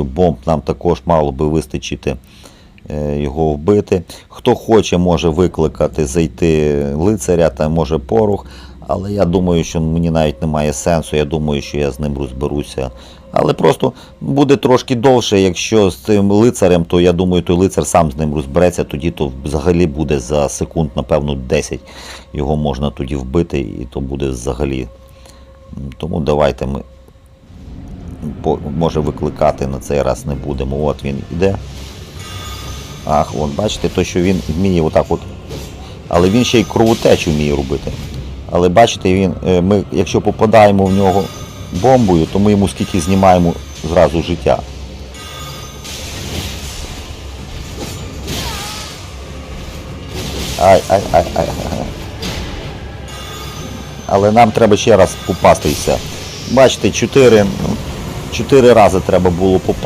думаю, бомб нам також мало би вистачити е, його вбити. Хто хоче, може викликати, зайти лицаря та може порох. Але я думаю, що мені навіть немає сенсу. Я думаю, що я з ним розберуся. Але просто буде трошки довше, якщо з цим лицарем, то я думаю, той лицар сам з ним розбереться, тоді то взагалі буде за секунд, напевно, 10. Його можна тоді вбити, і то буде взагалі. Тому давайте ми може викликати на цей раз не будемо. От він іде. Ах, вон, бачите, то що він вміє отак от. Але він ще й кровотечу вміє робити. Але бачите, він, е, ми, якщо попадаємо в нього бомбою, то ми йому скільки знімаємо зразу життя. Ай, ай, ай, ай, ай. Але нам треба ще раз попасти і все. Бачите, чотири, ну, чотири рази треба було попасти.